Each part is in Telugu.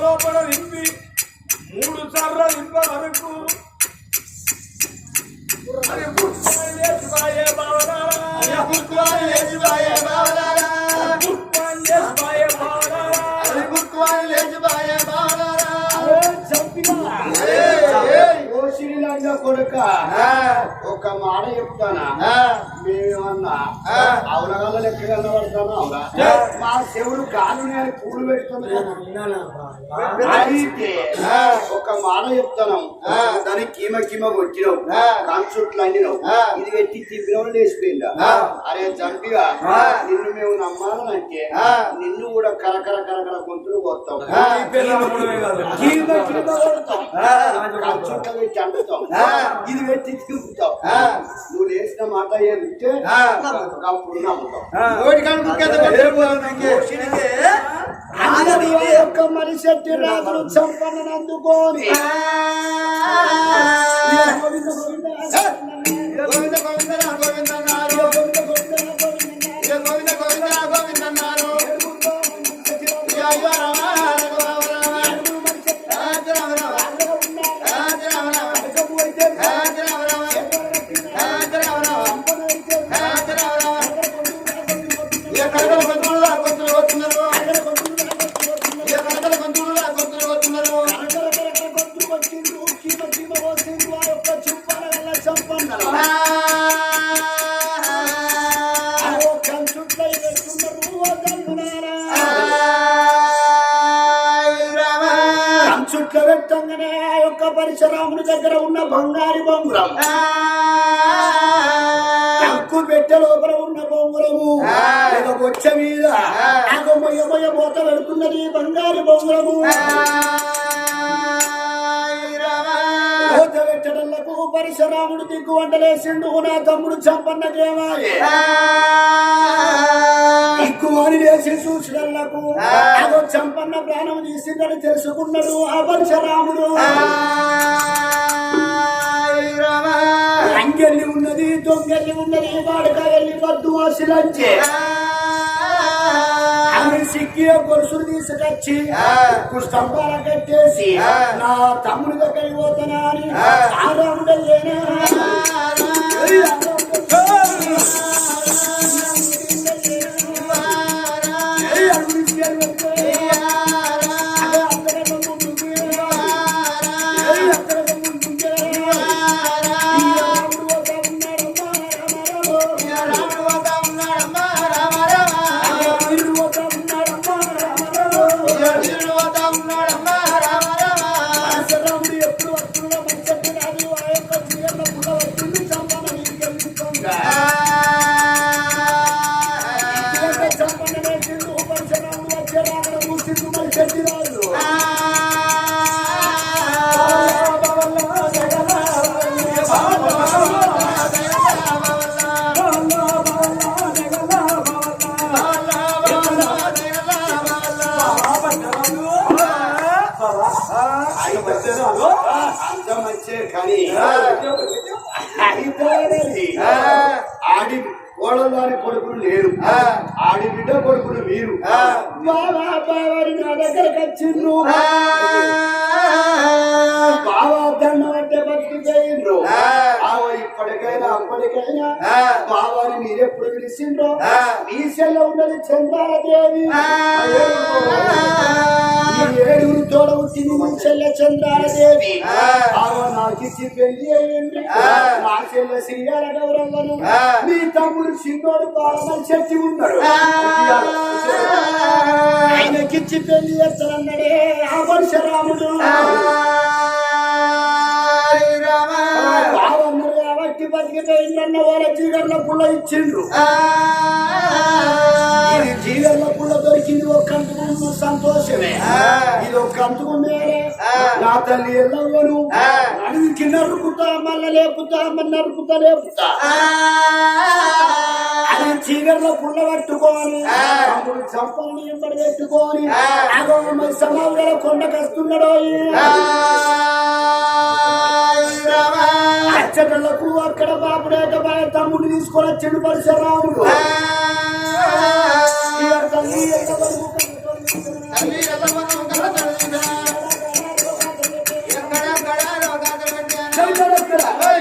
లోపల దింపి మూడు సార్లు దింప వరకు అది పుష్పాలు లేచిపాయే బావనారా. బావలారా? పుష్పాలు లేచిపాయే బావనారా. అది గుర్తువాని లేచిపాయే బావలారా? ఓ శ్రీలంక కొడుక ఒక మాట చెప్తానా మేమన్నా అవునగల లెక్క కనబడతానా? అవునా మా శివుడు కాలు నేను పూలు పెట్టుకున్నాను ఒక మాట చెప్తాను. దానికి కీమ కీమ కొట్టినావు. కాన్సుట్లు అన్నినావు ఇది పెట్టి తిప్పినావు లేచిపోయిందా? అరే జంపిగా నిన్ను మేము నమ్మాలంటే నిన్ను కూడా కరకర కరకర గొంతులు కొడతాం. కాన్సుట్ల పెట్టి అంటుతాం ఇది పెట్టి తిప్పుతాం. నువ్వు లేచిన మాట ఏదంటే అందరి యొక్క మనిషి ఎట్టి రాజులు చంపనందుకోని గోవింద గోవింద గోవింద గోవింద గోవింద చుట్ల పెట్టంగానే ఆ యొక్క పరిశరాముడి దగ్గర ఉన్న బంగారు బొంగురం. టంకు పెట్టె లోపల ఉన్న బొంగురము. ఒక బొచ్చ మీద ఆగ మొయ్య మూత పెడుతున్నది బంగారు బొంగురము. పరిశరాముడు దిగ్గు వంటలేసిండు నా తమ్ముడు లేచి చూసినలకు అదో చంపన్న ప్రాణం తీసిందని తెలుసుకున్నాడు ఆ పరశురాముడు అంగెల్లి ఉన్నది దొంగెల్లి ఉన్నది వాడుక వెళ్ళి వద్దు అసిలంచే ఆమె సిక్కి గొలుసులు తీసుకొచ్చి స్తంభాల కట్టేసి నా తమ్ముడి దగ్గర పోతానా అని ఆ అంత మంచే కానీ అయితేనేది. ఆడి కోడలాని కొడుకులు లేరు. ఆడి బిడ్డ కొడుకులు మీరు బావా బావారి నా దగ్గరకు వచ్చిండ్రు. బావా దండం అంటే బతుకు చేయిండ్రు బావ ఇప్పటికైనా అప్పటికైనా బావాని మీరెప్పుడు పిలిచిండ్రో? మీ సెల్ల ఉన్నది ఏడుగురు తోడ మీ చెల్ల పెళ్ళి అయ్యింది నా చెల్ల మీ తమ్ముడు చిన్నోడు బాగా చెట్టి ఉన్నాడు. ఆయనకిచ్చి పెళ్ళి చేస్తానన్నాడే ఆ పరశురాముడు. కాబట్టి బతికిపోయిందన్న వాళ్ళ జీవన పుల్ల ఇచ్చిండ్రు. జీవన పుల్ల దొరికింది ఒక కంటుకు సంతోషమే ఇది ఒక కంటుకు మేరే నా తల్లి ఎల్లవను అడవికి నరుకుతా మళ్ళా లేపుతా మళ్ళీ నరుకుతా లేపుతా. అది చీగర్లో పుల్ల పట్టుకొని తమ్ముడు చంపల్ని ఎంబడి పెట్టుకొని అగోమ సమాజాల కొండకొస్తున్నాడు అచ్చటలకు అక్కడ బాబుడేట బాయ్ తమ్ముడు తీసుకొని వచ్చాడు పరశురాముడు. ఇక తల్లి ఎల్లవరకు పరశురాముడు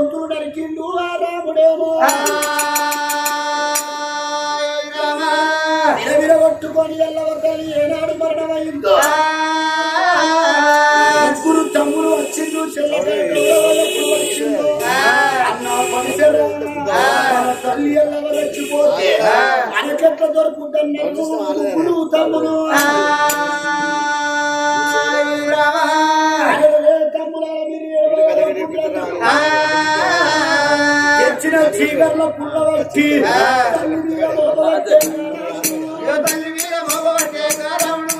గొంతులు నరికిండు ఆ రాముడేమో ఎల్లవతల్లి ఏనాడు మరణమైందో. ముగ్గురు తమ్ముడు వచ్చిండు చెల్లెలు వచ్చిండు అన్న తల్లి మనకెట్ల దొరుకుతున్నాడు ముగ్గురు తమ్ముడు చీకర్ల పుల్ల వచ్చి తల్లి మీద మోపబట్టే తల్లి మీద మోపబట్టే కారముడు.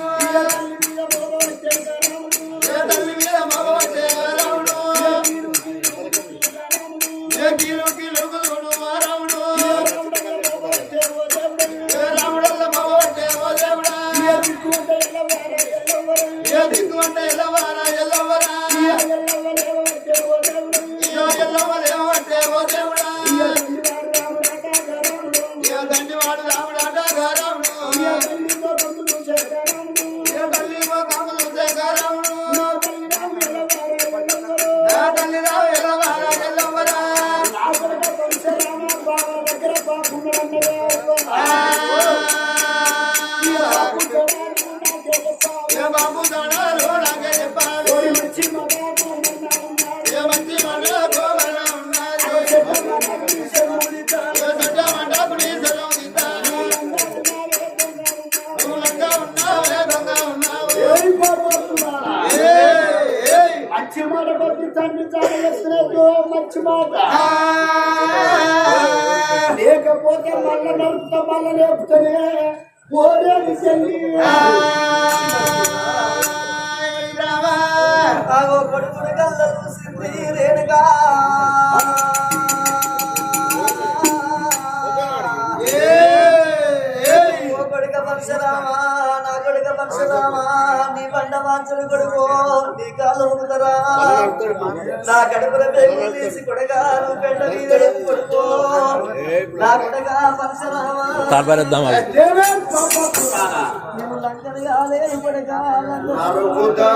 బాబు దొడాలు నాకే చెప్పాలి ఏ మంచి మన గోవల ఉన్నారు ఏ సజ్జ మంట మంచి మాట కొద్ది తండ్రి చాలా మంచి మాట. లేకపోతే మళ్ళా నడుపుతా మళ్ళా లేపుతానే. పోరేది చెల్లి ఆగో కొడుకుని కళ్ళ చూసింది రేణుగా ఓ కొడుక పరశురామా నీ పండ కొడుకో నీ కాలు ఉందరా నా కడుపుల పెళ్ళి కొడగాలు నా కొడగా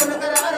గుణకరార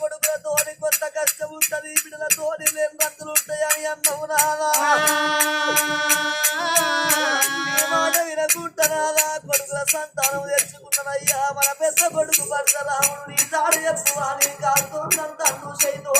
కొడుకులతోని కొత్త కష్టం ఉంటది బిడ్డలతోని లేని బంతులు ఉంటాయని అన్నవు నానా పెద్ద కొడుకు పరశురాముడు ఈ సాడు చెప్పు అని కాదు. నన్ను సైతో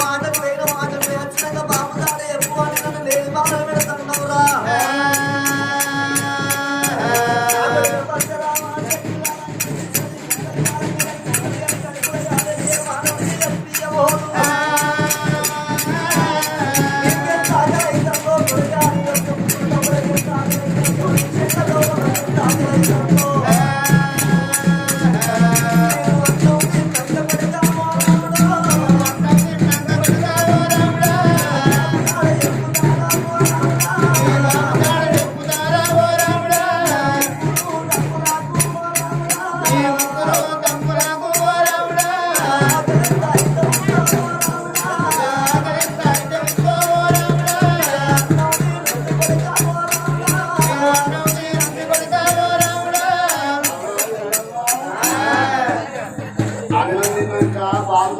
wanna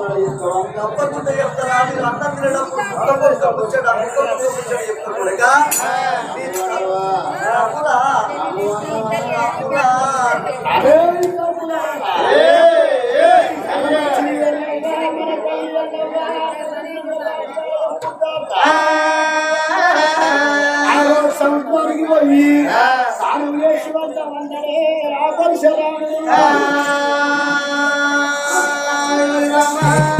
తప్పకుండా చెప్తారా మీరు అన్నం తినడం పోయి సారు వేసి వద్దామంటే రాపరిశరాము Bye.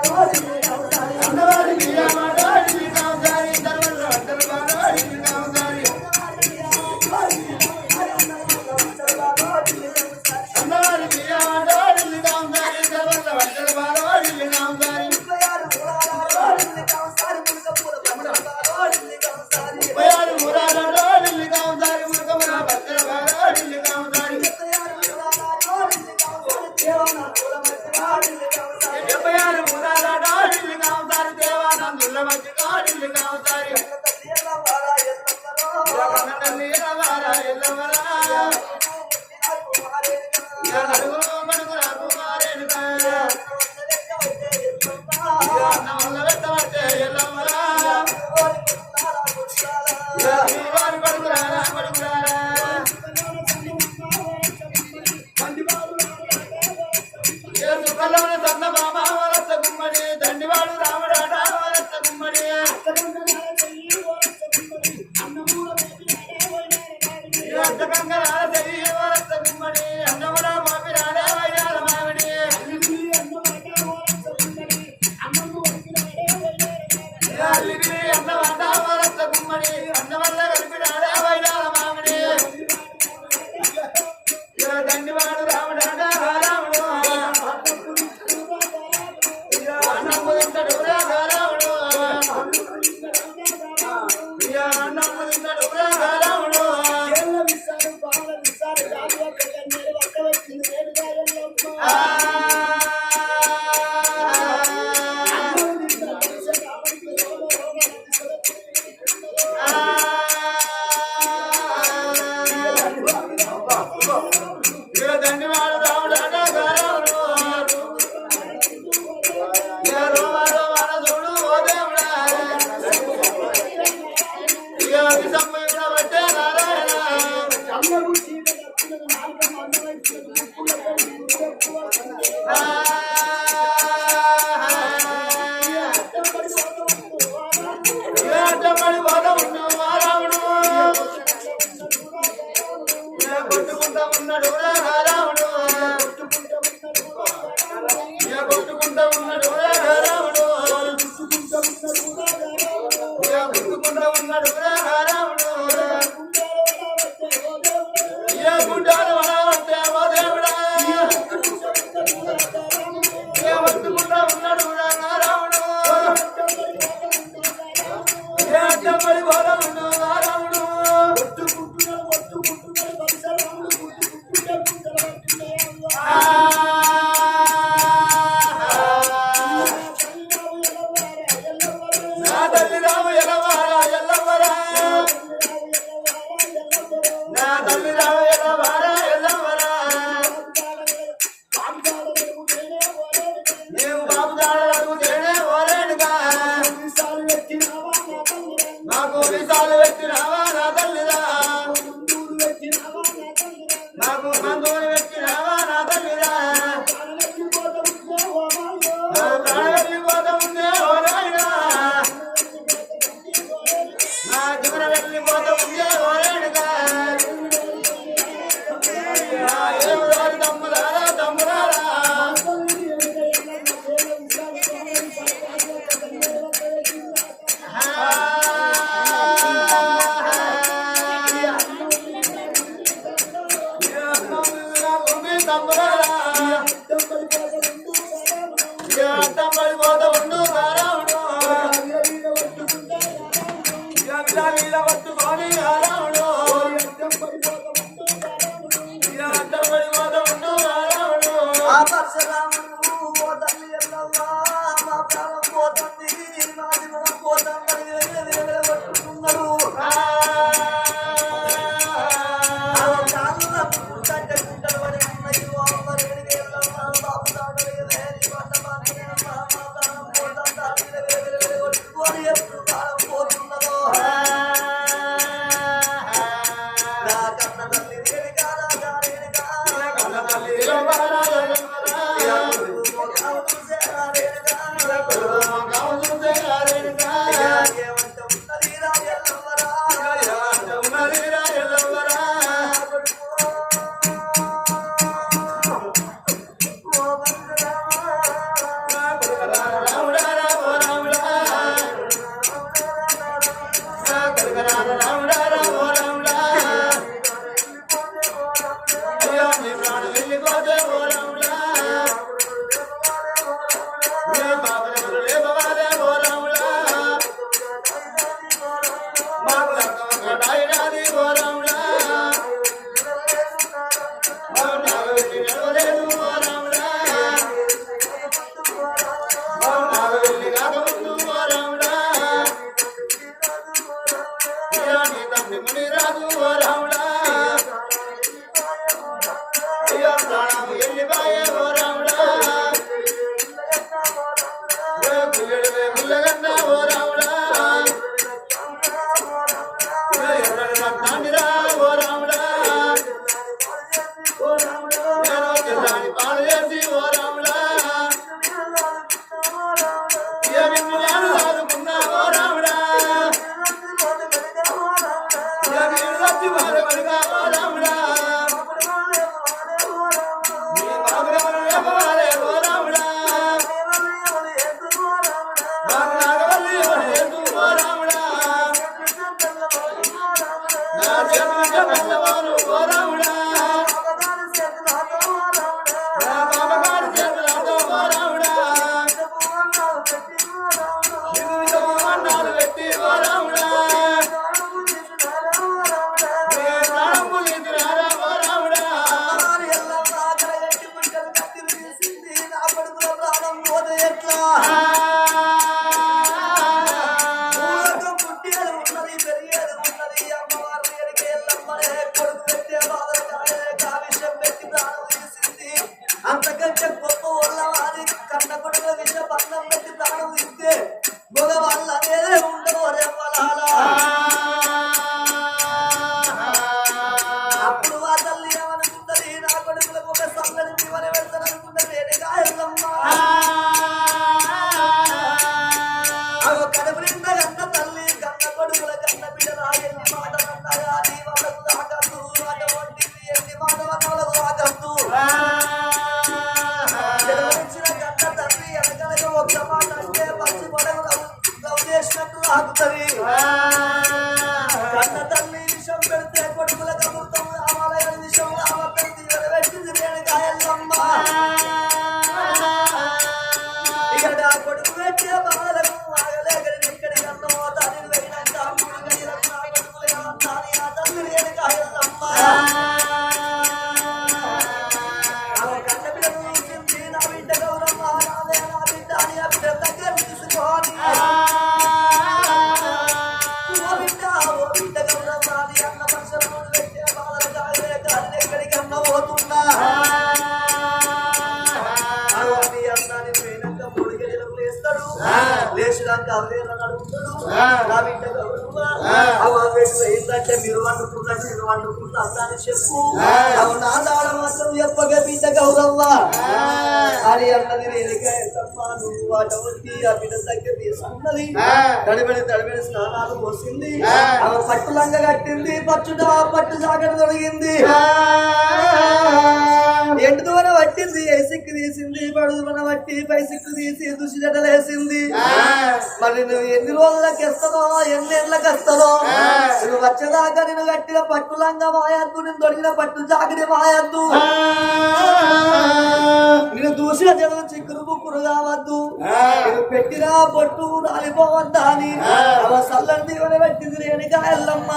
ఎల్లవరా ఎల్లవరా Camila ఆ రాముడా. తడిబడి తడిబడి స్నానాలు పోసింది. పట్టు లంగ కట్టింది పట్టుట పట్టు జాకెట్ తొడిగింది. ఎండు దూర పట్టింది ఏ సిక్కు తీసింది పడుదు మన పట్టి పై సిక్కు తీసి దుసి జడలేసింది మరి నువ్వు ఎన్ని రోజులకి వస్తావో ఎన్ని ఏళ్ళకి వస్తావో నువ్వు వచ్చేదాకా నేను కట్టిన పట్టు లంగా మాయద్దు నేను దొరికిన పట్టు జాకెట్ మాయద్దు. నేను దూసిన జనం చిక్కురు బుక్కురు కావద్దు పెట్టిన పొట్టు రాలిపోవద్దా అని ఆమె సల్లని దీవెన పెట్టింది రేణుగా ఎల్లమ్మ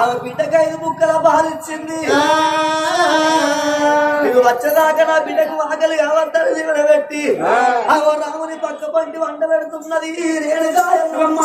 ఆమె బిడ్డకి ఐదు బుక్కల బాలిచ్చింది నేను వచ్చేదాకా నా బిడ్డకు ఆకలి కావద్దని దీవెన పెట్టి ఆమె రాముని పక్క పంటి వంట పెడుతున్నది రేణుగా ఎల్లమ్మ